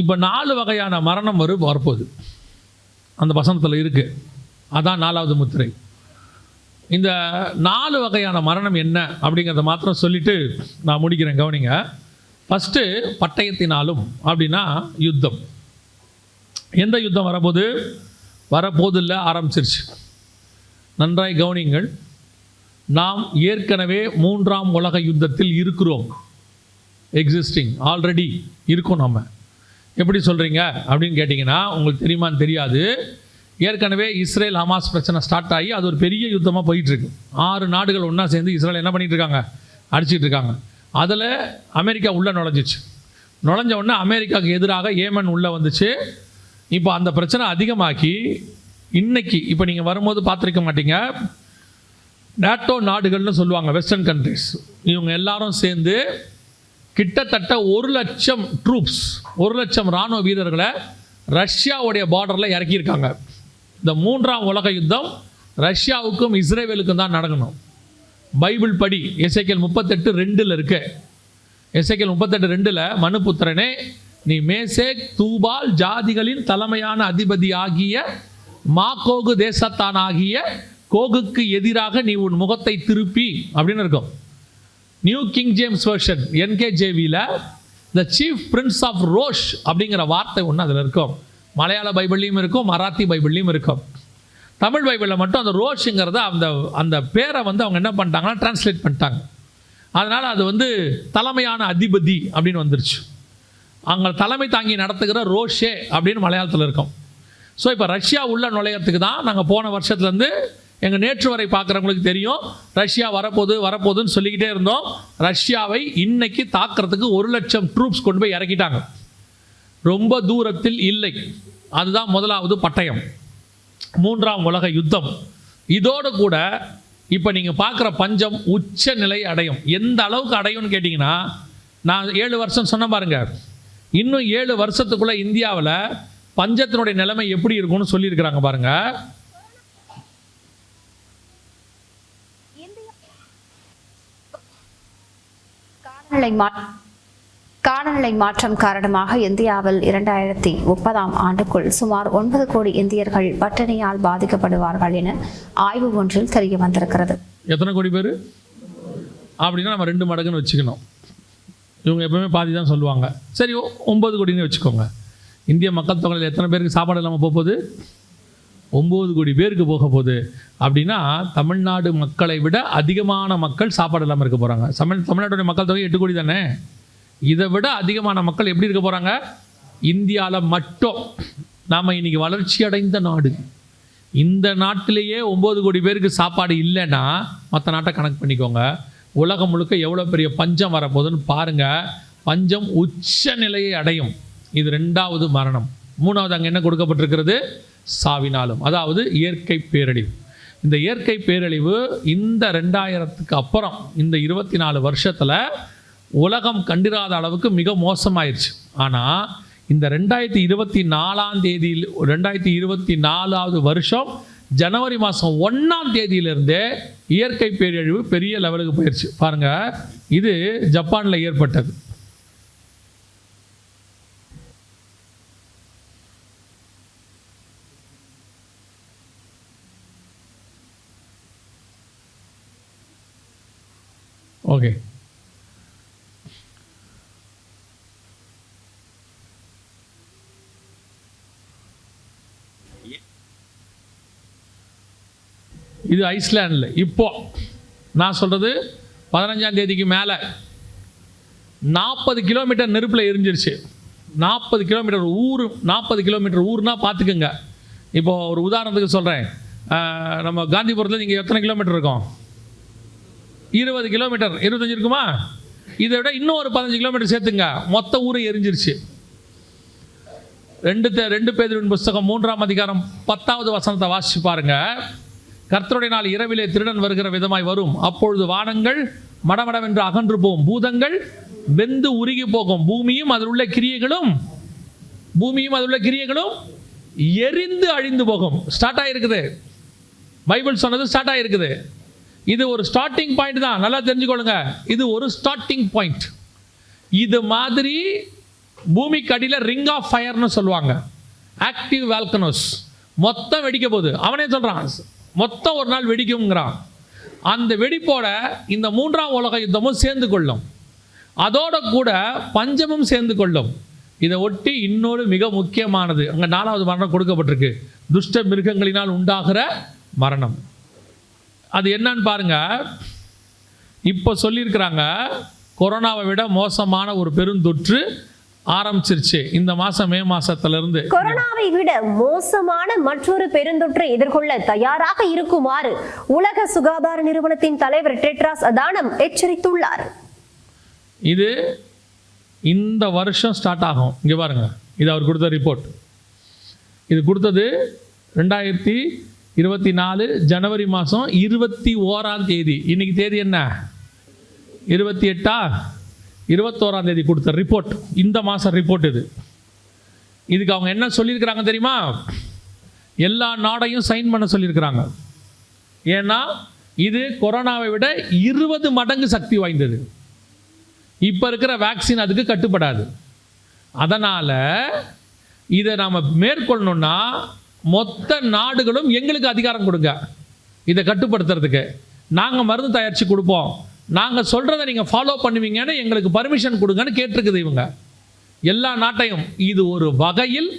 இப்போ நாலு வகையான மரணம் வரும் வரப்போகுது. அந்த வசனத்தில் இருக்குது அதான் நாலாவது முத்திரை. இந்த நாலு வகையான மரணம் என்ன அப்படிங்கிறத மாத்திரம் சொல்லிட்டு நான் முடிக்கிறேன் கவனிங்க. ஃபஸ்ட்டு பட்டயத்தினாலும் அப்படின்னா யுத்தம். எந்த யுத்தம் வரப்போகுது? வரப்போதில்ல ஆரம்பிச்சிருச்சு. நன்றாய் கவனிங்கள் நாம் ஏற்கனவே மூன்றாம் உலக யுத்தத்தில் இருக்கிறோம். எக்ஸிஸ்டிங் ஆல்ரெடி இருக்கோம் நம்ம எப்படி சொல்கிறீங்க அப்படின்னு கேட்டிங்கன்னா உங்களுக்கு தெரியுமான்னு தெரியாது. ஏற்கனவே இஸ்ரேல் ஹமாஸ் பிரச்சனை ஸ்டார்ட் ஆகி அது ஒரு பெரிய யுத்தமாக போயிட்டுருக்கு. ஆறு நாடுகள் ஒன்றா சேர்ந்து இஸ்ரேல் என்ன பண்ணிகிட்ருக்காங்க இருக்காங்க அடிச்சிட்டு இருக்காங்க அதில் அமெரிக்கா உள்ளே நுழைஞ்சிச்சு. நுழைஞ்ச உடனே அமெரிக்காவுக்கு எதிராக ஏமன் உள்ளே வந்துச்சு. இப்போ அந்த பிரச்சனை அதிகமாக்கி இன்னைக்கு இப்போ நீங்கள் வரும்போது பார்த்துருக்க மாட்டீங்க. நேட்டோ நாடுகள்னு சொல்லுவாங்க வெஸ்டர்ன் கண்ட்ரிஸ் இவங்க எல்லாரும் சேர்ந்து கிட்டத்தட்ட ஒரு லட்சம் ட்ரூப்ஸ் ஒரு லட்சம் இராணுவ வீரர்களை ரஷ்யாவுடைய பார்டரில் இறக்கியிருக்காங்க. இந்த மூன்றாம் உலக யுத்தம் ரஷ்யாவுக்கும் இஸ்ரேவேலுக்கும் தான் நடக்கணும். பைபிள் படி எசைக்கல் முப்பத்தெட்டு ரெண்டில் இருக்கு. எசைக்கல் முப்பத்தெட்டு ரெண்டில் மனுபுத்திரனே நீ மேசேக் தூபால் ஜாதிகளின் தலைமையான அதிபதி ஆகிய மாகோகு தேசத்தானாகிய கோகுக்கு எதிராக நீ உன் முகத்தை திருப்பி அப்படின்னு இருக்கும். New king James version என்கேஜேவியில் the chief prince of Rosh அப்படிங்கிற வார்த்தை ஒன்று அதில் இருக்கும். மலையாள பைபிள்லையும் இருக்கும் மராத்தி பைபிள்லையும் இருக்கும். தமிழ் பைபிளில் மட்டும் அந்த ரோஷுங்கிறத அந்த அந்த பேரை வந்து அவங்க என்ன பண்ணிட்டாங்கன்னா டிரான்ஸ்லேட் பண்ணிட்டாங்க. அதனால் அது வந்து தலைமையான அதிபதி அப்படின்னு வந்துருச்சு. அங்கே தலைமை தாங்கி நடத்துகிற ரோஷே அப்படின்னு மலையாளத்தில் இருக்கும். ஸோ இப்போ ரஷ்யா உள்ள நுழையத்துக்கு தான் நாங்கள் போன வருஷத்துலேருந்து எங்கள் நேற்று வரை பார்க்குறவங்களுக்கு தெரியும் ரஷ்யா வரப்போகுது வரப்போகுதுன்னு சொல்லிக்கிட்டே இருந்தோம். ரஷ்யாவை இன்னைக்கு தாக்குறதுக்கு ஒரு லட்சம் ட்ரூப்ஸ் கொண்டு போய் இறக்கிட்டாங்க. ரொம்ப தூரத்தில் இல்லை. அதுதான் முதலாவது பட்டயம். மூன்றாம் உலக யுத்தம். இதோடு கூட இப்போ நீங்கள் பார்க்குற பஞ்சம் உச்ச நிலை அடையும். எந்த அளவுக்கு அடையும்னு கேட்டிங்கன்னா நான் ஏழு வருஷம் சொன்ன பாருங்க. இன்னும் ஏழு வருஷத்துக்குள்ளே இந்தியாவில் பஞ்சத்தினுடைய நிலைமை எப்படி இருக்கும்னு சொல்லியிருக்கிறாங்க பாருங்கள் காலநிலை மா காலநிலை மாற்றம் காரணமாக இந்தியாவில் இரண்டாயிரத்தி முப்பதாம் ஆண்டுக்குள் சுமார் ஒன்பது கோடி இந்தியர்கள் பட்டினியால் பாதிக்கப்படுவார்கள் என ஆய்வு ஒன்றில் தெரிய வந்திருக்கிறது. எத்தனை கோடி பேர்? அப்படின்னா நம்ம ரெண்டு மடங்குன்னு வச்சுக்கணும். இவங்க எப்பவுமே பாதி தான் சொல்லுவாங்க. சரி ஒ- ஒம்பது கோடின்னு வச்சுக்கோங்க. இந்திய மக்கள் தொகையில் எத்தனை பேருக்கு சாப்பாடு இல்லாமல் போகுது? ஒம்பது கோடி பேருக்கு போக போகுது. அப்படின்னா தமிழ்நாடு மக்களை விட அதிகமான மக்கள் சாப்பாடு இல்லாமல் இருக்க போகிறாங்க தமிழ் தமிழ்நாட்டுடைய மக்கள் தொகை எட்டு கோடி தானே? இதை விட அதிகமான மக்கள் எப்படி இருக்க போகிறாங்க இந்தியாவில் மட்டும். நாம் இன்னைக்கு வளர்ச்சி அடைந்த நாடு. இந்த நாட்டிலேயே ஒம்பது கோடி பேருக்கு சாப்பாடு இல்லைன்னா மற்ற நாட்டை கணக்கு பண்ணிக்கோங்க. உலகம் முழுக்க எவ்வளோ பெரிய பஞ்சம் வரப்போகுதுன்னு பாருங்கள் பஞ்சம் உச்ச நிலையை அடையும். இது ரெண்டாவது மரணம். மூணாவது அங்கே என்ன கொடுக்கப்பட்டிருக்கிறது? சாவினாலும். அதாவது இயற்கை பேரழிவு. இந்த இயற்கை பேரழிவு இந்த ரெண்டாயிரத்துக்கு அப்புறம் இந்த இருபத்தி நாலு வருஷத்தில் உலகம் கண்டிராத அளவுக்கு மிக மோசமாயிருச்சு. ஆனால் இந்த ரெண்டாயிரத்தி இருபத்தி நாலாம் தேதியில் ரெண்டாயிரத்தி இருபத்தி நாலாவது வருஷம் ஜனவரி மாதம் ஒன்றாம் தேதியிலிருந்தே இயற்கை பேரழிவு பெரிய லெவலுக்கு போயிடுச்சு பாருங்கள் இது ஜப்பானில் ஏற்பட்டது. ஓகே. இது ஐஸ்லாண்டில் இப்போ நான் சொல்கிறது பதினஞ்சாம் தேதிக்கு மேலே நாற்பது கிலோமீட்டர் நெருப்பில் எரிஞ்சிருச்சு. நாற்பது கிலோமீட்டர் ஊர் நாற்பது கிலோமீட்டர் ஊர்னா பார்த்துக்குங்க இப்போ ஒரு உதாரணத்துக்கு சொல்கிறேன் நம்ம காந்திபுரத்தில் நீங்கள் எத்தனை கிலோமீட்டர் இருக்கோம்? இருபது கிலோமீட்டர் இருபத்தஞ்சு இருக்குமா? இதை விட இன்னும் ஒரு பதினஞ்சு கிலோமீட்டர் சேர்த்துங்க. மொத்த ஊரும் எரிஞ்சிருச்சு. ரெண்டு ரெண்டு பேரின் புஸ்தகம் மூன்றாம் அதிகாரம் பத்தாவது வசனத்தை வாசிச்சு பாருங்க. கர்த்தருடைய நாள் இரவிலே திருடன் வருகிற விதமாய் வரும். அப்பொழுது வானங்கள் மடமடவென்று அகன்று போகும் பூதங்கள் வெந்து உருகி போகும். பூமியும் அதில் உள்ள கிரியைகளும் பூமியும் அதில் உள்ள கிரியைகளும் எரிந்து அழிந்து போகும். ஸ்டார்ட் ஆகிருக்குது பைபிள் சொன்னது ஸ்டார்ட் ஆகிருக்குது இது ஒரு ஸ்டார்டிங் பாயிண்ட் தான். நல்லா தெரிஞ்சுக்கொள்ளுங்க. இது ஒரு ஸ்டார்டிங் பாயிண்ட் இது மாதிரி பூமிக்கு அடியில் ரிங் ஆஃப் ஃபயர்னு சொல்லுவாங்க. ஆக்டிவ் வால்கனோஸ் மொத்தம் வெடிக்க போகுது. அவனே சொல்கிறான் மொத்தம் ஒரு நாள் வெடிக்குங்கிறான் அந்த வெடிப்போட இந்த மூன்றாம் உலக யுத்தமும் சேர்ந்து கொள்ளும். அதோட கூட பஞ்சமும் சேர்ந்து கொள்ளும். இதை ஒட்டி இன்னொரு மிக முக்கியமானது. அங்கே நாலாவது மரணம் கொடுக்கப்பட்டிருக்கு. துஷ்ட மிருகங்களினால் உண்டாகிற மரணம். அது என்னன்னு பாருங்க. இப்போ சொல்லியிருக்கிறாங்க கொரோனாவை விட மோசமான ஒரு பெருந்தொற்று ஆரம்பிச்சிருச்சு. இந்த மாதம் மே மாசத்திலிருந்து. கொரோனாவை விட மோசமான மற்றொரு பெருந்தொற்றை எதிர்கொள்ள தயாராக இருக்குமாறு உலக சுகாதார நிறுவனத்தின் தலைவர் டெட்ராஸ் அதானம் எச்சரித்துள்ளார். இது இந்த வருஷம் ஸ்டார்ட் ஆகும். இங்கே பாருங்க. இது அவர் கொடுத்த ரிப்போர்ட் இது கொடுத்தது ரெண்டாயிரத்தி இருபத்தி நாலு ஜனவரி மாதம் இருபத்தி ஓராம் தேதி. இன்னைக்கு தேதி என்ன? இருபத்தி எட்டா இருபத்தோராம் தேதி கொடுத்த ரிப்போர்ட் இந்த மாதம் ரிப்போர்ட் இது. இதுக்கு அவங்க என்ன சொல்லியிருக்கிறாங்க தெரியுமா? எல்லா நாடையும் சைன் பண்ண சொல்லியிருக்கிறாங்க. ஏன்னா இது கொரோனாவை விட இருபது மடங்கு சக்தி வாய்ந்தது. இப்போ இருக்கிற வேக்சின் அதுக்கு கட்டுப்படாது. அதனால் இதை நாம் மேற்கொள்ளணுன்னா மொத்த நாடுகளும் எங்களுக்கு அதிகாரம் கொடுங்க. இதை கட்டுப்படுத்துறதுக்கு. நாங்கள் மருந்து தயாரித்து கொடுப்போம். நாங்கள் சொல்கிறத நீங்கள் ஃபாலோ பண்ணுவீங்கன்னு எங்களுக்கு பர்மிஷன் கொடுங்கன்னு கேட்டிருக்குது இவங்க. எல்லா நாட்டையும் இது ஒரு வகையில்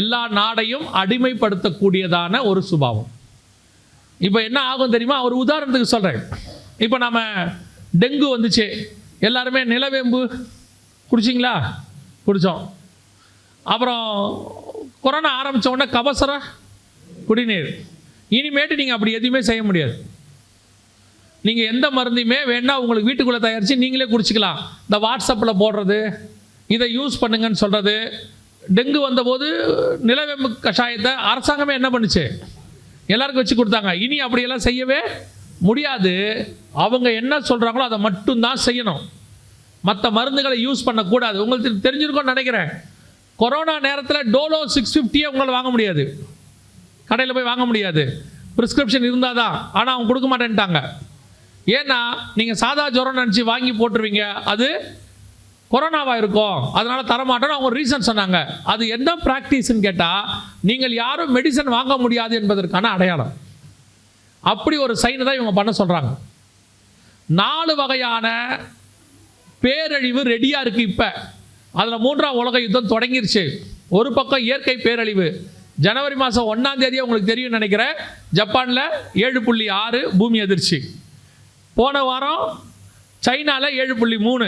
எல்லா நாடையும் அடிமைப்படுத்தக்கூடியதான ஒரு சுபாவம். இப்போ என்ன ஆகும் தெரியுமா? ஒரு உதாரணத்துக்கு சொல்கிறேன் இப்போ நம்ம டெங்கு வந்துச்சு. எல்லாருமே நிலவேம்பு குடிச்சிங்களா? குடித்தோம் அப்புறம் கொரோனா ஆரம்பித்த உடனே கபசர குடிநீர். இனிமேட்டு நீங்கள் அப்படி எதுவுமே செய்ய முடியாது. நீங்கள் எந்த மருந்தையுமே வேணால் உங்களுக்கு வீட்டுக்குள்ளே தயாரித்து நீங்களே குடிச்சிக்கலாம். இந்த வாட்ஸ்அப்பில் போடுறது இதை யூஸ் பண்ணுங்கன்னு சொல்கிறது டெங்கு வந்தபோது நிலவேம்பு கஷாயத்தை அரசாங்கமே என்ன பண்ணுச்சு? எல்லாருக்கும் வச்சு கொடுத்தாங்க. இனி அப்படியெல்லாம் செய்யவே முடியாது. அவங்க என்ன சொல்கிறாங்களோ அதை மட்டும்தான் செய்யணும். மற்ற மருந்துகளை யூஸ் பண்ணக்கூடாது. உங்களுக்கு தெரிஞ்சிருக்கோன்னு நினைக்கிறேன். கொரோனா நேரத்தில் டோலோ சிக்ஸ் ஃபிஃப்டியே உங்களால் வாங்க முடியாது. கடையில் போய் வாங்க முடியாது. ப்ரிஸ்கிரிப்ஷன் இருந்தால் தான் ஆனால் அவங்க கொடுக்க மாட்டேன்ட்டாங்க. ஏன்னா நீங்கள் சாதா ஜுரம் நினச்சி வாங்கி போட்டுருவீங்க. அது கொரோனாவாக இருக்கும். அதனால் தரமாட்டோன்னு அவங்க ரீசன் சொன்னாங்க. அது என்ன ப்ராக்டிஸ்ன்னு கேட்டால் நீங்கள் யாரும் மெடிசன் வாங்க முடியாது என்பதற்கான அடையாளம். அப்படி ஒரு சைனை தான் இவங்க பண்ண சொல்கிறாங்க நாலு வகையான பேரழிவு ரெடியாக இருக்குது இப்போ. அதில் மூன்றாம் உலக யுத்தம் தொடங்கிருச்சு. ஒரு பக்கம் இயற்கை பேரழிவு. ஜனவரி மாதம் ஒன்றாம் தேதியே உங்களுக்கு தெரியும் நினைக்கிறேன். ஜப்பானில் ஏழு புள்ளி ஆறு பூமி அதிர்ச்சி. போன வாரம் சைனாவில் ஏழு புள்ளி மூணு.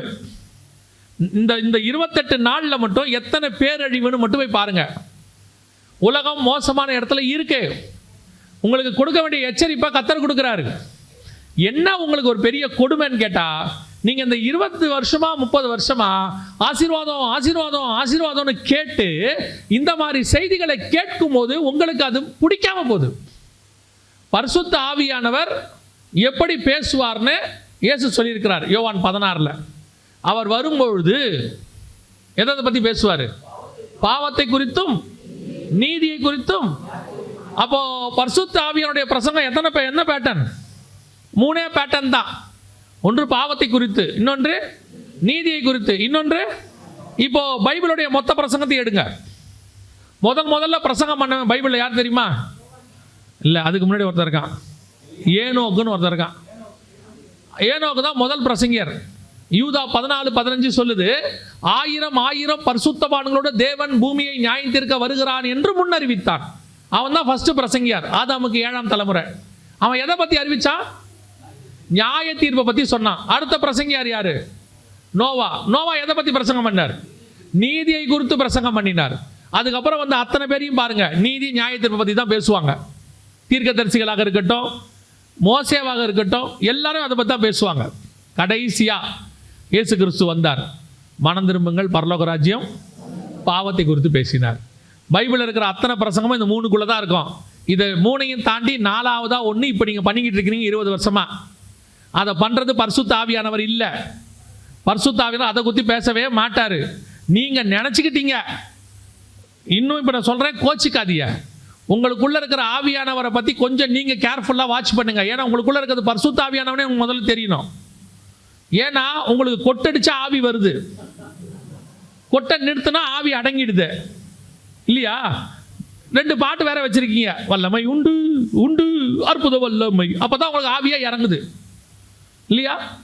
இந்த இந்த இருபத்தெட்டு நாளில் மட்டும் எத்தனை பேரழிவுன்னு மட்டும் போய் பாருங்கள் உலகம் மோசமான இடத்துல இருக்கு. உங்களுக்கு கொடுக்க வேண்டிய எச்சரிப்பாக கத்தர் கொடுக்குறாரு. என்ன உங்களுக்கு ஒரு பெரிய கொடுமைன்னு கேட்டால் நீங்கள் இந்த இருபது வருஷமா முப்பது வருஷமா ஆசீர்வாதம் ஆசீர்வாதம் ஆசீர்வாதம்னு கேட்டு இந்த மாதிரி செய்திகளை கேட்கும் போது உங்களுக்கு அது பிடிக்காம போகுது. பரிசுத்த ஆவியானவர் எப்படி பேசுவார்னு இயேசு சொல்லியிருக்கிறார் யோவான் பதினாறில். அவர் வரும்பொழுது எதை பற்றி பேசுவார்? பாவத்தை குறித்தும் நீதியை குறித்தும். அப்போ பரிசுத்த ஆவியனுடைய பிரசங்கம் எத்தனை என்ன பேட்டர்ன் மூணே பேட்டர்ன் தான். ஒன்று பாவத்தை குறித்து இன்னொன்று நீதியை குறித்து இன்னொன்று இப்போ பைபிளுடைய மொத்த பிரசங்கத்தை எடுங்க. முதல் முதல்ல பிரசங்கம் பண்ண பைபிளில் யார் தெரியுமா? இல்லை அதுக்கு முன்னாடி ஒருத்தர் இருக்கான். ஏனோக்குன்னு ஒருத்தர் இருக்கான். ஏனோக்கு தான் முதல் பிரசங்கியர். யூதா பதினாலு பதினஞ்சு சொல்லுது ஆயிரம் ஆயிரம் பரிசுத்தவான்களோட தேவன் பூமியை நியாயத்திற்க வருகிறான் என்று முன்னறிவித்தான். அவன் தான் ஃபர்ஸ்ட் பிரசங்கியார். ஆதாமுக்கு ஏழாம் தலைமுறை. அவன் எதை பற்றி அறிவிச்சான்? நியாய தீர்ப்பை பற்றி சொன்னான். அடுத்த பிரசங்கியார் யாரு? நோவா. நோவா எதை பற்றி பிரசங்கம் பண்ணார்? நீதியை குறித்து பிரசங்கம் பண்ணினார். அதுக்கப்புறம் வந்து அத்தனை பேரையும் பாருங்க. நீதி நியாய தீர்ப்பை பற்றி தான் பேசுவாங்க. தீர்க்கதரிசிகளாக இருக்கட்டும் மோசேவாக இருக்கட்டும் எல்லாரும் அதை பற்றி தான் பேசுவாங்க. கடைசியா இயேசு கிறிஸ்து வந்தார். மனம் திரும்புங்கள் பரலோக ராஜ்யம் பாவத்தை குறித்து பேசினார். பைபிளில் இருக்கிற அத்தனை பிரசங்கமும் இந்த மூணுக்குள்ளே தான் இருக்கும். இதை மூணையும் தாண்டி நாலாவதாக ஒன்று இப்போ நீங்கள் பண்ணிக்கிட்டு இருக்கிறீங்க இருபது வருஷமாக அதை பண்ணுறது பரிசுத்த ஆவியானவர் இல்லை. பரிசுத்த ஆவியானவர் அதை குத்தி பேசவே மாட்டார். நீங்கள் நினச்சிக்கிட்டீங்க. இன்னும் இப்போ நான் சொல்கிறேன் கோச்சிக்காதீங்க. உங்களுக்குள்ள இருக்கிற ஆவியானவரை பற்றி கொஞ்சம் நீங்கள் கேர்ஃபுல்லாக வாட்ச் பண்ணுங்க. ஏன்னா உங்களுக்குள்ள இருக்கிறது பரிசுத்த ஆவியானவனே உங்களுக்கு முதல்ல தெரியணும். ஏன்னா உங்களுக்கு கொட்டடிச்ச ஆவி வருது. கொட்டை நிறுத்தினா ஆவி அடங்கிடுது. இல்லையா? ரெண்டு பாட்டு வேற வச்சிருக்கீங்க. வல்லமை உண்டு உண்டு அற்புத வல்லமை. அப்பதான் உங்களுக்கு ஆவியாக இறங்குது. இல்லையா?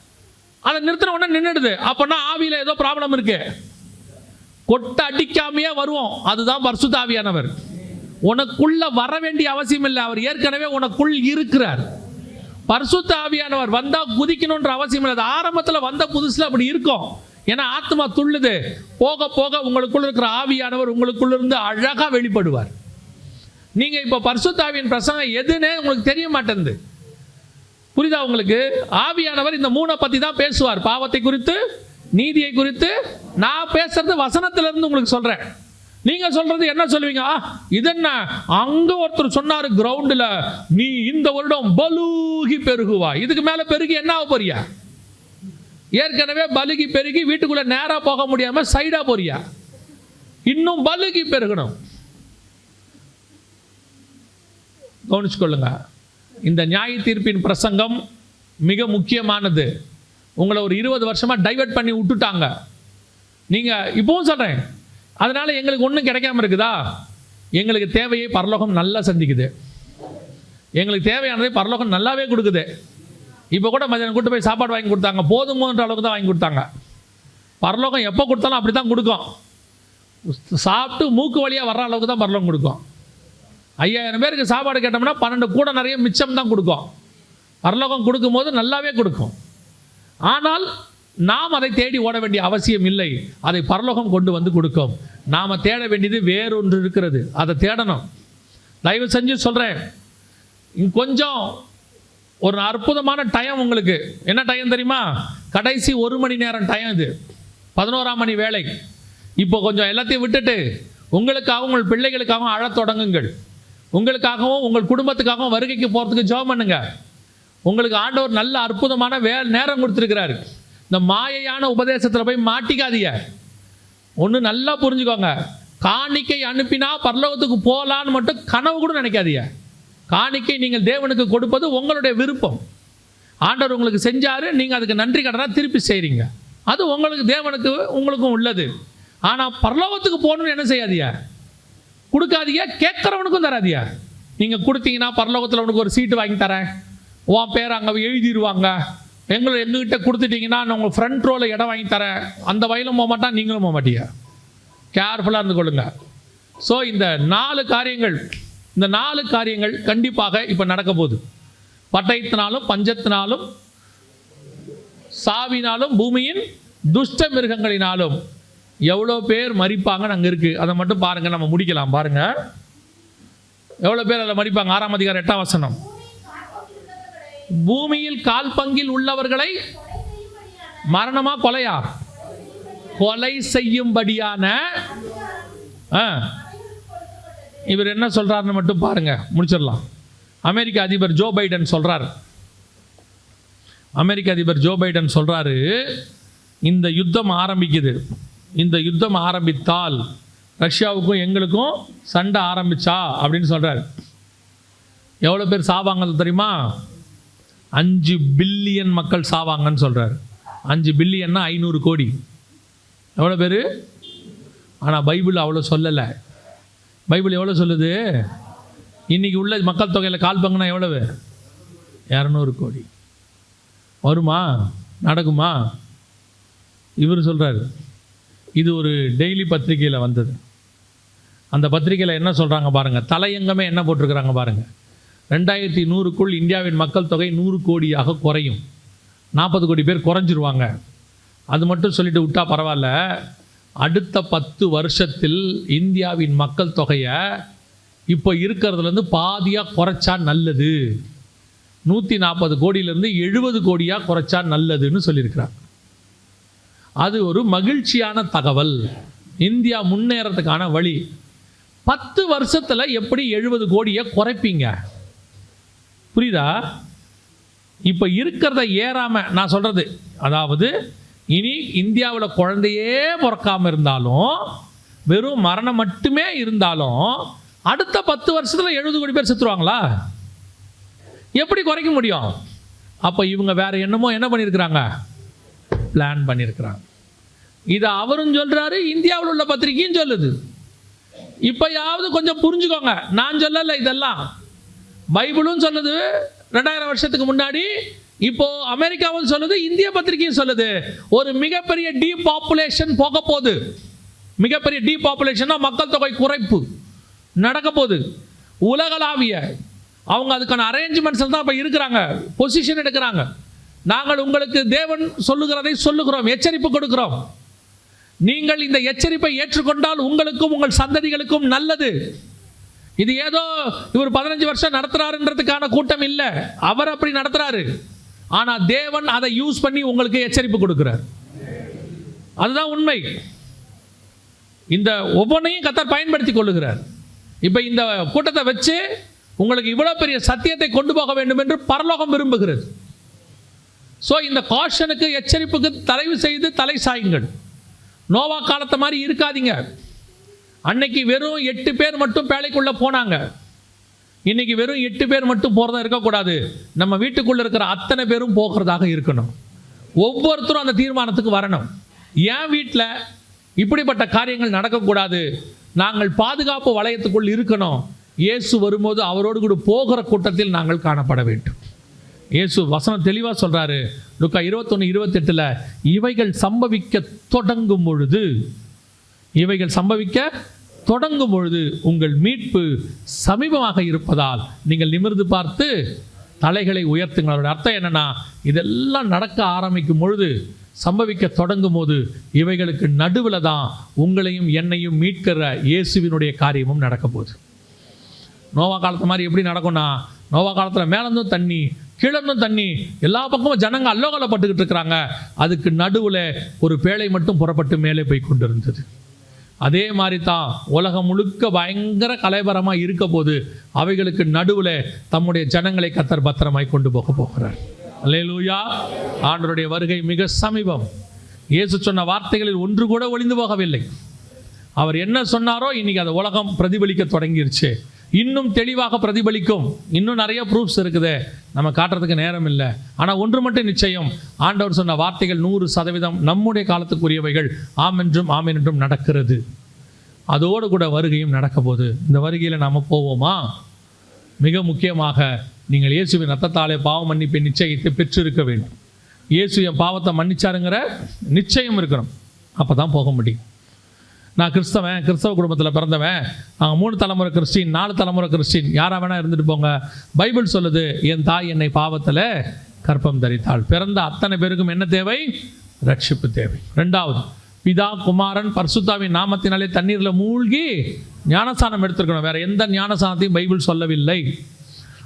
அதை நிறுத்தின உடனே நின்றுடுது அப்போனா ஆவியில் ஏதோ ப்ராப்ளம் இருக்கு. கொட்டை அடிக்காமையே வருவோம். அதுதான் பர்சுத்த ஆவியானவர். உனக்குள்ள வர வேண்டிய அவசியம் இல்லை. அவர் ஏற்கனவே உனக்குள் இருக்கிறார். பரிசுத்த ஆவியானவர் வந்தா குதிக்கணுன்ற அவசியம் இல்லை. ஆரம்பத்தில் வந்த புதுசில் அப்படி இருக்கும். ஏன்னா ஆத்மா துள்ளுது. போக போக உங்களுக்குள்ள இருக்கிற ஆவியானவர் உங்களுக்குள்ள இருந்து அழகாக வெளிப்படுவார். நீங்கள் இப்போ பரிசுத்தாவியின் பிரசங்கம் எதுன்னு உங்களுக்கு தெரிய மாட்டேங்குது. புரியுதா உங்களுக்கு? ஆவியானவர் இந்த மூணை பற்றி தான் பேசுவார். பாவத்தை குறித்து நீதியை குறித்து நான் பேசுறது வசனத்திலிருந்து உங்களுக்கு சொல்கிறேன் நீங்க சொல்றது என்ன சொல்லுவீங்க? ஆ இது என்ன அங்க ஒருத்தர் சொன்னாரு கிரவுண்டில் நீ இந்த வருடம் பலூகி பெருகுவா இதுக்கு மேல பெருகி என்ன ஆக போறியா? ஏற்கனவே பலுகி பெருகி வீட்டுக்குள்ள நேரா போக முடியாம சைடா போறியா? இன்னும் பலுகி பெருகணும். கவனிச்சுக்கொள்ளுங்க. இந்த நியாய தீர்ப்பின் பிரசங்கம் மிக முக்கியமானது. உங்களை ஒரு இருபது வருஷமாக டைவர்ட் பண்ணி விட்டுட்டாங்க. நீங்கள் இப்போவும் சொல்கிறேன் அதனால் எங்களுக்கு ஒன்றும் கிடைக்காம இருக்குதா? எங்களுக்கு தேவையை பரலோகம் நல்லா சந்திக்குது. எங்களுக்கு தேவையானதை பரலோகம் நல்லாவே கொடுக்குது. இப்போ கூட மதியானம் கூட்டு போய் சாப்பாடு வாங்கி கொடுத்தாங்க. போதுமோன்ற அளவுக்கு தான் வாங்கி கொடுத்தாங்க. பரலோகம் எப்போ கொடுத்தாலும் அப்படி தான் கொடுக்கும். சாப்பிட்டு மூக்கு வழியாக வர்ற அளவுக்கு தான் பரலோகம் கொடுக்கும். ஐயாயிரம் பேருக்கு சாப்பாடு கேட்டோம்னா பன்னெண்டு கூட நிறைய மிச்சம் தான் கொடுக்கும். பரலோகம் கொடுக்கும்போது நல்லாவே கொடுக்கும். ஆனால் நாம் அதை தேடி ஓட வேண்டிய அவசியம் இல்லை. அதை பரலோகம் கொண்டு வந்து கொடுக்கும். நாம் தேட வேண்டியது வேறொன்று இருக்கிறது. அதை தேடணும். தயவு செஞ்சு சொல்கிறேன் கொஞ்சம் ஒரு அற்புதமான டைம் உங்களுக்கு. என்ன டைம் தெரியுமா? கடைசி ஒரு மணி நேரம் டைம் இது. பதினோராம் மணி வேலை. இப்போ கொஞ்சம் எல்லாத்தையும் விட்டுட்டு உங்களுக்காகவும் உங்கள் பிள்ளைகளுக்காகவும் அழத் தொடங்குங்கள். உங்களுக்காகவும் உங்கள் குடும்பத்துக்காகவும் வருகைக்கு போகிறதுக்கு ஜோம் பண்ணுங்க. உங்களுக்கு ஆண்டவர் நல்ல அற்புதமான வே நேரம் கொடுத்துருக்கிறாரு. இந்த மாயையான உபதேசத்தில் போய் மாட்டிக்காதீங்க. ஒன்று நல்லா புரிஞ்சுக்கோங்க. காணிக்கை அனுப்பினா பரலோகத்துக்கு போகலான்னு மட்டும் கனவு கூட நினைக்காதீங்க. காணிக்கை நீங்கள் தேவனுக்கு கொடுப்பது உங்களுடைய விருப்பம். ஆண்டவர் உங்களுக்கு செஞ்சாரு நீங்கள் அதுக்கு நன்றி கடனாக திருப்பி செய்கிறீங்க அது உங்களுக்கு தேவனுக்கு உங்களுக்கும் உள்ளது. ஆனால் பரலோகத்துக்கு போகணும்னு என்ன செய்யாதீங்க? கொடுக்காதியா கேட்குறவனுக்கும் தராதியா நீங்கள் கொடுத்தீங்கன்னா பரலோகத்தில் உனக்கு ஒரு சீட்டு வாங்கி தரேன். உன் பேர் அங்கே எழுதிடுவாங்க எங்களை எங்ககிட்ட கொடுத்துட்டீங்கன்னா நான் உங்கள் ஃப்ரண்ட் ரோவில் இடம் வாங்கி தரேன். அந்த வயலும் போக மாட்டான் நீங்களும் போக மாட்டியா கேர்ஃபுல்லாக இருந்து கொள்ளுங்க ஸோ இந்த நாலு காரியங்கள் இந்த நாலு காரியங்கள் கண்டிப்பாக இப்போ நடக்க போகுது. பட்டயத்தினாலும் பஞ்சத்தினாலும் சாவினாலும் பூமியின் துஷ்ட மிருகங்களினாலும் எவ்வளோ பேர் மறிப்பாங்கன்னு அங்கே இருக்குது அதை மட்டும் பாருங்கள் நம்ம முடிக்கலாம். பாருங்கள் எவ்வளோ பேர் அதில் மறிப்பாங்க? ஆறாம் அதிகாரம் எட்டாம் வசனம். பூமியில் கால் பங்கில் உள்ளவர்களை மரணமா கொலையா? கொலை செய்யும்படியான ஆ, இவர் என்ன சொல்றாருன்னு மட்டும் பாருங்க. முடிச்சிடலாம். அமெரிக்க அதிபர் ஜோ பைடன் சொல்றாரு. அமெரிக்க அதிபர் ஜோ பைடன் சொல்றாரு இந்த யுத்தம் ஆரம்பிக்குது. இந்த யுத்தம் ஆரம்பித்தால் ரஷ்யாவுக்கும் எங்களுக்கும் சண்டை ஆரம்பிச்சா அப்படின்னு சொல்கிறார் எவ்வளோ பேர் சாவாங்க தெரியுமா? அஞ்சு பில்லியன் மக்கள் சாவாங்கன்னு சொல்கிறார் அஞ்சு பில்லியன்னா ஐநூறு கோடி. எவ்வளோ பேர்? ஆனால் பைபிள் அவ்வளோ சொல்லலை. பைபிள் எவ்வளோ சொல்லுது? இன்னைக்கு உள்ள மக்கள் தொகையில் கால் பங்குனா எவ்வளவு? இரநூறு கோடி. வருமா? நடக்குமா? இவர் சொல்கிறாரு இது ஒரு டெய்லி பத்திரிக்கையில் வந்தது. அந்த பத்திரிக்கையில் என்ன சொல்கிறாங்க பாருங்கள் தலையங்கமே என்ன போட்டிருக்கிறாங்க பாருங்கள் ரெண்டாயிரத்தி நூறுக்குள் இந்தியாவின் மக்கள் தொகை நூறு கோடியாக குறையும். நாற்பது கோடி பேர் குறைஞ்சிருவாங்க. அது மட்டும் சொல்லிட்டு விட்டால் பரவாயில்ல. அடுத்த பத்து வருஷத்தில் இந்தியாவின் மக்கள் தொகையை இப்போ இருக்கிறதுலேருந்து பாதியாக குறைச்சா நல்லது. நூற்றி நாற்பது கோடியிலேருந்து எழுபது கோடியாக குறைச்சா நல்லதுன்னு சொல்லியிருக்கிறாங்க. அது ஒரு மகிழ்ச்சியான தகவல். இந்தியா முன்னேறதுக்கான வழி. பத்து வருஷத்தில் எப்படி எழுபது கோடியை குறைப்பீங்க? புரியுதா? இப்போ இருக்கிறத ஏறாமல் நான் சொல்கிறது அதாவது இனி இந்தியாவில் குழந்தையே பிறக்காமல் இருந்தாலும் வெறும் மரணம் மட்டுமே இருந்தாலும் அடுத்த பத்து வருஷத்தில் எழுபது கோடி பேர் செத்துருவாங்களா? எப்படி குறைக்க முடியும்? அப்போ இவங்க வேறு என்னமோ என்ன பண்ணியிருக்கிறாங்க? பிளான் பண்ணியிருக்கிறாங்க. இதை அவரும் சொல்கிறாரு இந்தியாவில் உள்ள பத்திரிக்கையும் சொல்லுது. இப்போயாவது கொஞ்சம் புரிஞ்சுக்கோங்க. நான் சொல்லலை இதெல்லாம். பைபிளும் சொல்லுது ரெண்டாயிரம் வருஷத்துக்கு முன்னாடி இப்போ அமெரிக்காவும் சொல்லுது இந்திய பத்திரிகையும் சொல்லுது. ஒரு மிகப்பெரிய டீ பாப்புலேஷன் போக போகுது. மிகப்பெரிய டீ பாப்புலேஷன்னா மக்கள் தொகை குறைப்பு நடக்க போகுது. உலகளாவிய அவங்க அதுக்கான அரேஞ்ச்மெண்ட்ஸில் தான் இப்போ இருக்கிறாங்க. பொசிஷன் எடுக்கிறாங்க. நாங்கள் உங்களுக்கு தேவன் சொல்லுகிறதை சொல்லுகிறோம் எச்சரிப்பு கொடுக்கிறோம். நீங்கள் இந்த எச்சரிப்பை ஏற்றுக்கொண்டால் உங்களுக்கும் உங்கள் சந்ததிகளுக்கும் நல்லது. இது ஏதோ இவர் பதினஞ்சு வருஷம் நடத்துறாருன்றதுக்கான கூட்டம் இல்லை. அவர் அப்படி நடத்துறாரு. ஆனால் தேவன் அதை யூஸ் பண்ணி உங்களுக்கு எச்சரிப்பு கொடுக்கிறார். அதுதான் உண்மை. இந்த ஒவ்வொன்றையும் கத்தர் பயன்படுத்தி கொள்ளுகிறார். இப்போ இந்த கூட்டத்தை வச்சு உங்களுக்கு இவ்வளோ பெரிய சத்தியத்தை கொண்டு போக வேண்டும் என்று பரலோகம் விரும்புகிறது. ஸோ இந்த காஷனுக்கு எச்சரிப்புக்கு தயவு செய்து தலை சாயுங்கள். நோவா காலத்தை மாதிரி இருக்காதீங்க. அன்னைக்கு வெறும் எட்டு பேர் மட்டும் பேழைக்குள்ளே போனாங்க. இன்னைக்கு வெறும் எட்டு பேர் மட்டும் போகிறதா இருக்கக்கூடாது. நம்ம வீட்டுக்குள்ளே இருக்கிற அத்தனை பேரும் போகிறதாக இருக்கணும். ஒவ்வொருத்தரும் அந்த தீர்மானத்துக்கு வரணும். என் வீட்டில் இப்படிப்பட்ட காரியங்கள் நடக்கக்கூடாது. நாங்கள் பாதுகாப்பு வளையத்துக்குள் இருக்கணும். இயேசு வரும்போது அவரோடு கூட போகிற கூட்டத்தில் நாங்கள் காணப்பட வேண்டும். இயேசு வசனம் தெளிவாக சொல்கிறாரு லுக்கா இருபத்தொன்று இருபத்தெட்டில் இவைகள் சம்பவிக்க தொடங்கும் பொழுது இவைகள் சம்பவிக்க தொடங்கும் பொழுது உங்கள் மீட்பு சமீபமாக இருப்பதால் நீங்கள் நிமிர்ந்து பார்த்து தலைகளை உயர்த்துங்கள். அதோட அர்த்தம் என்னென்னா இதெல்லாம் நடக்க ஆரம்பிக்கும் பொழுது சம்பவிக்க தொடங்கும் போது இவைகளுக்கு நடுவில் தான் உங்களையும் என்னையும் மீட்கிற இயேசுவினுடைய காரியமும் நடக்க போகுது. நோவா காலத்து மாதிரி எப்படி நடக்கும்னா நோவா காலத்தில் மேலேருந்தும் தண்ணி கீழேருந்தும் தண்ணி. எல்லா பக்கமும் ஜனங்க அல்லோகலப்பட்டுக்கிட்டு இருக்கிறாங்க. அதுக்கு நடுவில் ஒரு பேழை மட்டும் புறப்பட்டு மேலே போய் கொண்டிருந்தது. அதே மாதிரி தான் உலகம் முழுக்க பயங்கர கலைபரமாக இருக்க போது அவைகளுக்கு நடுவில் தம்முடைய ஜனங்களை கத்தர் பத்திரமாய் கொண்டு போக போகிறார். அல்லேலூயா. ஆண்டருடைய வருகை மிக சமீபம். இயேசு சொன்ன வார்த்தைகளில் ஒன்று கூட ஒளிந்து போகவில்லை. அவர் என்ன சொன்னாரோ இன்னைக்கு அந்த உலகம் பிரதிபலிக்க தொடங்கிருச்சு. இன்னும் தெளிவாக பிரதிபலிக்கும். இன்னும் நிறைய ப்ரூஃப்ஸ் இருக்குது. நம்ம காட்டுறதுக்கு நேரம் இல்லை. ஆனால் ஒன்று மட்டும் நிச்சயம். ஆண்டவர் சொன்ன வார்த்தைகள் நூறு சதவீதம் நம்முடைய காலத்துக்குரியவைகள். ஆம் என்றும் ஆமென் என்றும் நடக்கிறது. அதோடு கூட வருகையும் நடக்க போகுது இந்த வருகையில் நாம் போவோமா? மிக முக்கியமாக நீங்கள் இயேசுவின் ரத்தத்தாலே பாவம் மன்னிப்பை நிச்சயித்து பெற்றிருக்க வேண்டும். இயேசு என் பாவத்தை மன்னிச்சாருங்கிற நிச்சயம் இருக்கணும். அப்போ தான் போக முடியும். நான் கிறிஸ்தவன் கிறிஸ்தவ குடும்பத்தில் பிறந்தவன். நாங்கள் மூணு தலைமுறை கிறிஸ்டின் நாலு தலைமுறை கிறிஸ்டின். யாராக வேணால் இருந்துட்டு போங்க. பைபிள் சொல்லுது என் தாய் என்னை பாவத்தில் கற்பம் தரித்தாள். பிறந்த அத்தனை பேருக்கும் என்ன தேவை? ரட்சிப்பு தேவை. ரெண்டாவது பிதா குமாரன் பர்சுத்தாவின் நாமத்தினாலே தண்ணீரில் மூழ்கி ஞானசானம் எடுத்துருக்கணும். வேறு எந்த ஞானசானத்தையும் பைபிள் சொல்லவில்லை.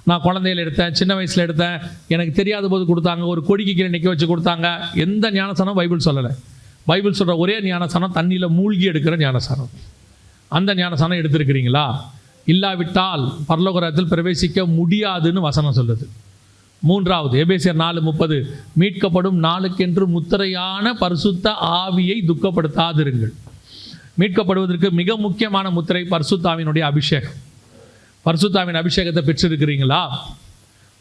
நான் குழந்தையில் எடுத்தேன் சின்ன வயசில் எடுத்தேன். எனக்கு தெரியாத போது கொடுத்தாங்க. ஒரு கொடிக்கு கீழே நிற்க வச்சு கொடுத்தாங்க. எந்த ஞானசானம் பைபிள் சொல்லலை. பைபிள் சொல்கிற ஒரே ஞானசானம் தண்ணியில் மூழ்கி எடுக்கிற ஞானசானம். அந்த ஞானசானம் எடுத்திருக்கிறீங்களா? இல்லாவிட்டால் பரலோகரத்தில் பிரவேசிக்க முடியாதுன்னு வசனம் சொல்லுது. மூன்றாவது எபேசியர் நாலு முப்பது மீட்கப்படும் நாளுக்கென்று முத்திரையான பரிசுத்த ஆவியை துக்கப்படுத்தாதிருங்கள். மீட்கப்படுவதற்கு மிக முக்கியமான முத்திரை பரிசுத்தாவினுடைய அபிஷேகம். பரிசுத்தாவின் அபிஷேகத்தை பெற்றிருக்கிறீங்களா?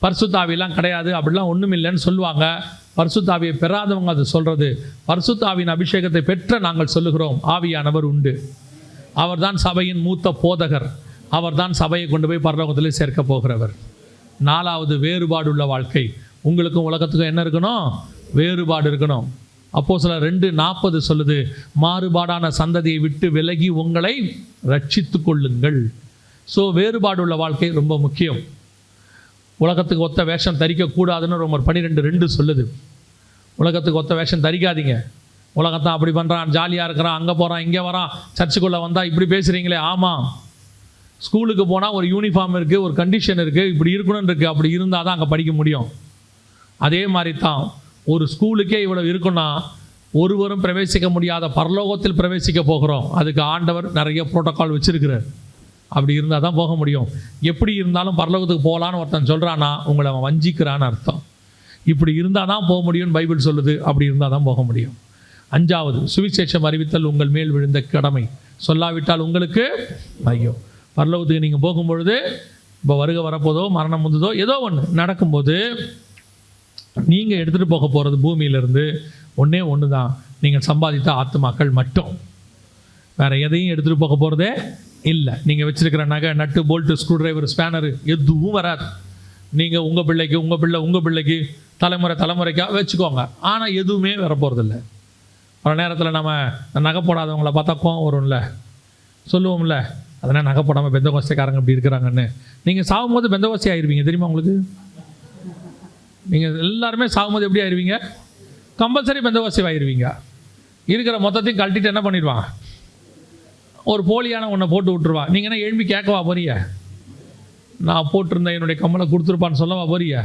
பரிசுத்தாவிலாம் கிடையாது அப்படிலாம் ஒன்றும் இல்லைன்னு சொல்லுவாங்க. பரிசுத்தாவியை பெறாதவங்க அது சொல்கிறது பரிசுத்தாவின் அபிஷேகத்தை பெற்ற நாங்கள் சொல்லுகிறோம் ஆவியானவர் உண்டு. அவர்தான் சபையின் மூத்த போதகர். அவர்தான் சபையை கொண்டு போய் பரலோகத்தில் சேர்க்க போகிறவர். நாலாவது வேறுபாடுள்ள வாழ்க்கை. உங்களுக்கும் உலகத்துக்கும் என்ன இருக்கணும்? வேறுபாடு இருக்கணும். அப்போ சில ரெண்டு நாற்பது சொல்லுது மாறுபாடான சந்ததியை விட்டு விலகி உங்களை ரட்சித்து கொள்ளுங்கள். ஸோ வேறுபாடுள்ள வாழ்க்கை ரொம்ப முக்கியம். உலகத்துக்கு ஒத்த வேஷம் தரிக்கக்கூடாதுன்னு ரொம்ப பன்னிரெண்டு ரெண்டு சொல்லுது. உலகத்துக்கு ஒத்த வேஷம் தரிக்காதீங்க. உலகத்தான் அப்படி பண்ணுறான் ஜாலியாக இருக்கிறான் அங்கே போகிறான் இங்கே வரான் சர்ச்சுக்குள்ளே வந்தால் இப்படி பேசுகிறீங்களே ஆமாம் ஸ்கூலுக்கு போனால் ஒரு யூனிஃபார்ம் இருக்குது ஒரு கண்டிஷன் இருக்குது இப்படி இருக்கணும்னு இருக்குது அப்படி இருந்தால் தான் அங்கே படிக்க முடியும். அதே மாதிரி தான் ஒரு ஸ்கூலுக்கே இவ்வளோ இருக்குன்னா ஒருவரும் பிரவேசிக்க முடியாத பரலோகத்தில் பிரவேசிக்க போகிறோம். அதுக்கு ஆண்டவர் நிறைய ப்ரோட்டோக்கால் வச்சுருக்கிறார். அப்படி இருந்தால் தான் போக முடியும். எப்படி இருந்தாலும் பரலோகத்துக்கு போகலான்னு ஒருத்தன் சொல்கிறான்னா உங்களை அவன் வஞ்சிக்கிறான்னு அர்த்தம். இப்படி இருந்தால் தான் போக முடியும்னு பைபிள் சொல்லுது அப்படி இருந்தால் தான் போக முடியும். அஞ்சாவது சுவிசேஷம் அறிவித்தல் உங்கள் மேல் விழுந்த கடமை. சொல்லாவிட்டால் உங்களுக்கு ஐயோ பரலோகத்துக்கு நீங்கள் போகும்பொழுது இப்போ வருகை வரப்போதோ மரணம் வந்ததோ ஏதோ ஒன்று நடக்கும்போது நீங்கள் எடுத்துகிட்டு போக போகிறது பூமியிலிருந்து ஒன்றே ஒன்று தான் நீங்கள் சம்பாதித்த ஆத்துமாக்கள் மட்டும். வேறு எதையும் எடுத்துகிட்டு போக போகிறதே இல்லை. நீங்கள் வச்சுருக்கிற நகை நட்டு போல்ட்டு ஸ்க்ரூ டிரைவர் ஸ்பேனரு எதுவும் வராது. நீங்கள் உங்கள் பிள்ளைக்கு உங்கள் பிள்ளை உங்கள் பிள்ளைக்கு தலைமுறை தலைமுறைக்காக வச்சுக்கோங்க. ஆனால் எதுவுமே வர போகிறதில்ல ஒரு நேரத்தில் நம்ம நகை போடாதவங்கள பார்த்தா கோவம் வரும்ல. சொல்லுவோம்ல அதனால் நகை போடாமல் பெந்த கோஸ்தைக்காரங்க இப்படி இருக்கிறாங்கன்னு. நீங்கள் சாகும்போது பெந்த கோஸ்தை ஆயிருவீங்க தெரியுமா உங்களுக்கு? நீங்கள் எல்லாருமே சாகும்போது எப்படி ஆயிருவீங்க? கம்பல்சரி பெந்த கோஸ்தை ஆயிருவீங்க. இருக்கிற மொத்தத்தையும் கழட்டிட்டு என்ன பண்ணிடுவான்? ஒரு போலியான ஒன்றை போட்டு விட்டுருவா. நீங்கள் என்ன எழுப்பி கேட்கவா போறிய நான் போட்டிருந்தேன் என்னுடைய கம்மலை கொடுத்துருப்பான்னு சொல்லவா போறிய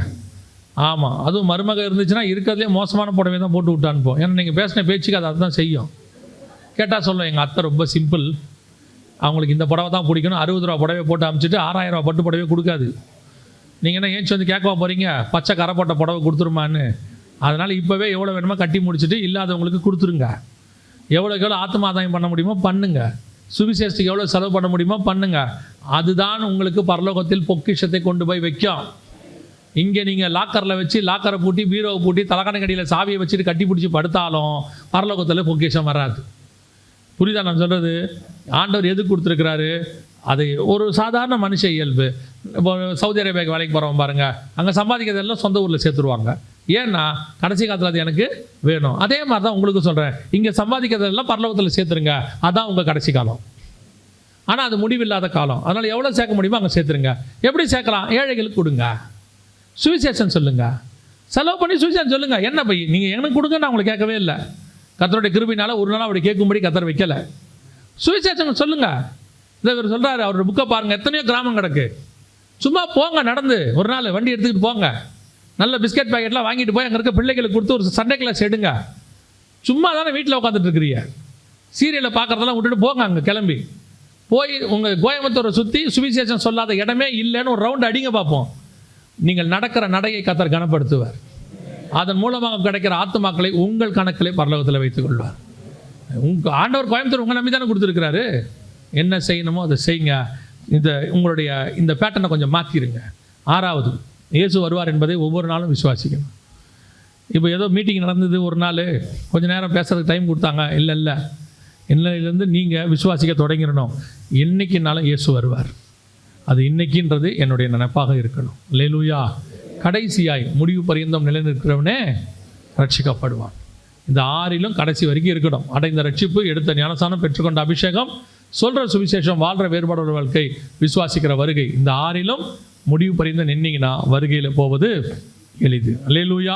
ஆமாம் அதுவும் மருமக இருந்துச்சுன்னா இருக்கிறதுலே மோசமான புடவை தான் போட்டு விட்டு ஏன்னா நீங்கள் பேசின பேச்சுக்கு அது அதுதான் செய்யும். கேட்டால் சொல்லுவேன் எங்கள் அத்தை ரொம்ப சிம்பிள் அவங்களுக்கு இந்த புடவை தான் பிடிக்கணும். அறுபது ரூபா புடவை போட்டு அமிச்சிட்டு ஆறாயிரம் ரூபா பட்டு புடவை கொடுக்காது. நீங்கள் என்ன ஏன்ச்சு வந்து கேட்கவா போகிறீங்க பச்சை கரைப்பட்ட புடவை கொடுத்துருமான்னு. அதனால் இப்போவே எவ்வளோ வேணுமோ கட்டி முடிச்சுட்டு இல்லாதவங்களுக்கு கொடுத்துருங்க. எவ்வளோக்கு எவ்வளோ ஆத்மாதாயம் பண்ண முடியுமோ பண்ணுங்கள் சுவிசேஷத்துக்கு எவ்வளோ செலவு பண்ண முடியுமோ பண்ணுங்க. அதுதான் உங்களுக்கு பரலோகத்தில் பொக்கிஷத்தை கொண்டு போய் வைக்கும். இங்கே நீங்கள் லாக்கரில் வச்சு லாக்கரை பூட்டி பீரோவை பூட்டி தலைக்கணக்கடியில் சாவியை வச்சுட்டு கட்டி பிடிச்சி படுத்தாலும் பரலோகத்தில் பொக்கிஷம் வராது. புரியுதா நான் சொல்கிறது ஆண்டவர் எது கொடுத்துருக்கிறாரு? அது ஒரு சாதாரண மனுஷ இயல்பு. இப்போ சவுதி அரேபியாவுக்கு வேலைக்கு போகிறவங்க பாருங்கள் அங்கே சம்பாதிக்கிறதெல்லாம் சொந்த ஊரில் சேர்த்துருவாங்க. ஏன்னா கடைசி காலத்தில் அது எனக்கு வேணும். அதே மாதிரி தான் உங்களுக்கு சொல்கிறேன் இங்கே சம்பாதிக்கிறதெல்லாம் பரலோகத்தில் சேர்த்துருங்க. அதான் உங்கள் கடைசி காலம். ஆனால் அது முடிவில்லாத காலம். அதனால் எவ்வளோ சேர்க்க முடியுமோ அங்கே சேர்த்துருங்க. எப்படி சேர்க்கலாம்? ஏழைகளுக்கு கொடுங்க. சுவிசேஷன் சொல்லுங்கள் செலவு பண்ணி சுவிசேஷன் சொல்லுங்கள் என்ன பை நீங்கள் எனக்கு கொடுங்க நான் உங்களுக்கு கேட்கவே இல்லை. கத்தருடைய கிருபினால் ஒரு நாள் அப்படி கேட்கும்படி கத்தர் வைக்கல. சுவிசேஷன் சொல்லுங்கள் இதை இவர் சொல்கிறாரு அவரோட புக்கை பாருங்கள் எத்தனையோ கிராமம் கிடக்கு. சும்மா போங்க நடந்து. ஒரு நாள் வண்டி எடுத்துக்கிட்டு போங்க. நல்ல பிஸ்கட் பேக்கெட்லாம் வாங்கிட்டு போய் அங்கே இருக்க பிள்ளைகளுக்கு கொடுத்து ஒரு சண்டே கிளாஸ் எடுங்க. சும்மா தானே வீட்டில் உட்காந்துட்டு இருக்கிறீங்க சீரியலை பார்க்குறதெல்லாம் விட்டுட்டு போங்க அங்கே கிளம்பி. போய் உங்கள் கோயம்புத்தூரை சுற்றி சுவிசேஷம் சொல்லாத இடமே இல்லைன்னு ஒரு ரவுண்ட் அடிங்க பார்ப்போம். நீங்கள் நடக்கிற நடையை கத்தர் கனப்படுத்துவார். அதன் மூலமாக கிடைக்கிற ஆத்துமாக்களை உங்கள் கணக்கிலே பரலோகத்தில் வைத்துக் கொள்வார். உங்கள் ஆண்டவர் கோயம்புத்தூர் உங்கள் நம்பி தானே கொடுத்துருக்கிறாரு? என்ன செய்யணுமோ அதை செய்யுங்க. இந்த உங்களுடைய இந்த பேட்டர்னை கொஞ்சம் மாற்றிடுங்க ஆறாவது இயேசு வருவார் என்பதை ஒவ்வொரு நாளும் விசுவாசிக்கணும். இப்போ ஏதோ மீட்டிங் நடந்தது ஒரு நாள் கொஞ்ச நேரம் பேசுறதுக்கு டைம் கொடுத்தாங்க. இல்லை இல்லை. இன்னையிலேருந்து நீங்கள் விசுவாசிக்க தொடங்கிடணும். என்னைக்குனாலும் இயேசு வருவார். அது இன்னைக்குன்றது என்னுடைய நினைப்பாக இருக்கணும். லேலூயா கடைசியாய் முடிவு பரியந்தம் நிலைநிற்கிறவனே ரட்சிக்கப்படுவான் இந்த ஆறிலும் கடைசி வரைக்கும் இருக்கணும். அடைந்த ரட்சிப்பு எடுத்த ஞானசானம் பெற்றுக்கொண்ட அபிஷேகம் சொல்கிற சுவிசேஷம் வாழ்கிற வேறுபாடு வாழ்க்கை விசுவாசிக்கிற வருகை. இந்த ஆறிலும் முடிவு பரிந்து நின்னீங்கன்னா வருகையில் போவது எளிது. அல்லேலூயா.